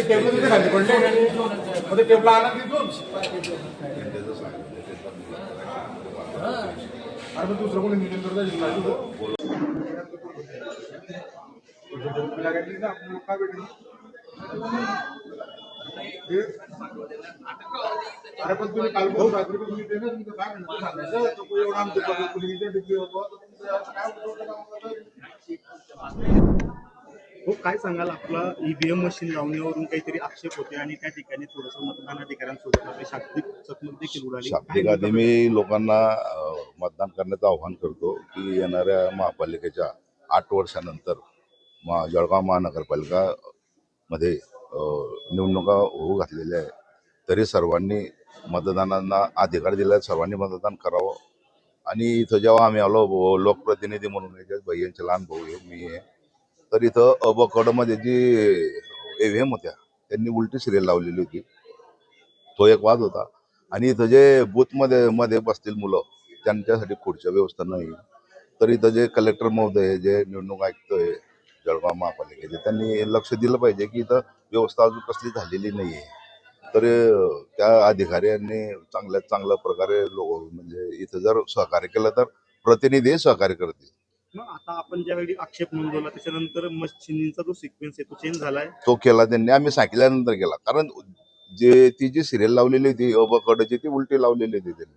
Table तिथे तिथून अरे मग दुसरं कोणी नियोजन करता येईल ना काय भेटेल? अरे पण तुम्ही काल बोलून रात्री पण तुम्ही देणार तुमचं काय म्हणतो सांगायचं एवढा आमच्या डिग्री होतो तुमचं काय हो काय सांगाल? आपला ईव्हीएम मशीन लावण्यावरून काहीतरी आक्षेप होते आणि त्या ठिकाणी थोडंसं मतदान अधिकाऱ्यांसोबत आपली शाब्दिक चकमक देखील उडाली. शाब्दिक आधी मी लोकांना मतदान करण्याचं आव्हान करतो की येणाऱ्या महापालिकेच्या आठ वर्षानंतर मा जळगाव महानगरपालिका मध्ये निवडणुका होऊ घातलेल्या आहे तरी सर्वांनी मतदानांना अधिकार दिला सर्वांनी मतदान करावं. आणि इथं जेव्हा आम्ही आलो लोकप्रतिनिधी म्हणून भैयांचे लहान भाऊ आहे मी आहे. तर इथं अबकडमध्ये जी एव्हीएम होत्या त्यांनी उलटी सिरियल लावलेली होती. तो एक वाद होता. आणि इथं जे बूथमध्ये मध्ये बसतील मुलं त्यांच्यासाठी खुर्च्या व्यवस्था नाही. तर इथं जे कलेक्टर महोदय जे निवडणूक आयुक्त आहे जळगाव महापालिकेचे त्यांनी लक्ष दिलं पाहिजे की इथं व्यवस्था अजून कसली झालेली नाही आहे तर त्या अधिकाऱ्यांनी चांगल्यात चांगल्या प्रकारे लोक म्हणजे इथं जर सहकार्य केलं तर प्रतिनिधी सहकार्य करतील. मग आता आपण ज्यावेळी आक्षेप नोंदवला त्याच्यानंतर मशिनींचा जो सिक्वेन्स आहे तो चेंज झालाय. तो केला त्यांनी. आम्ही सांगितल्यानंतर केला. कारण जे ती जी सिरियल लावलेली होती अबकडची ती उलटी लावलेली होती त्यांनी.